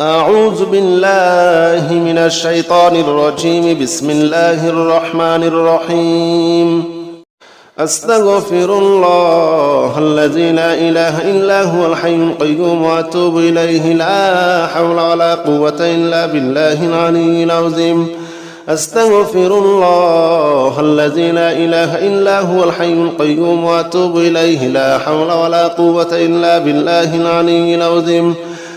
أعوذ بالله من الشيطان الرجيم. بسم الله الرحمن الرحيم. أستغفر الله الذي لا إله إلا هو الحي القيوم وأتوب إليه. لا حول ولا قوة إلا بالله العلي العظيم. أستغفر الله الذي لا إله إلا هو الحي القيوم وأتوب إليه. لا حول ولا قوة إلا بالله العلي العظيم.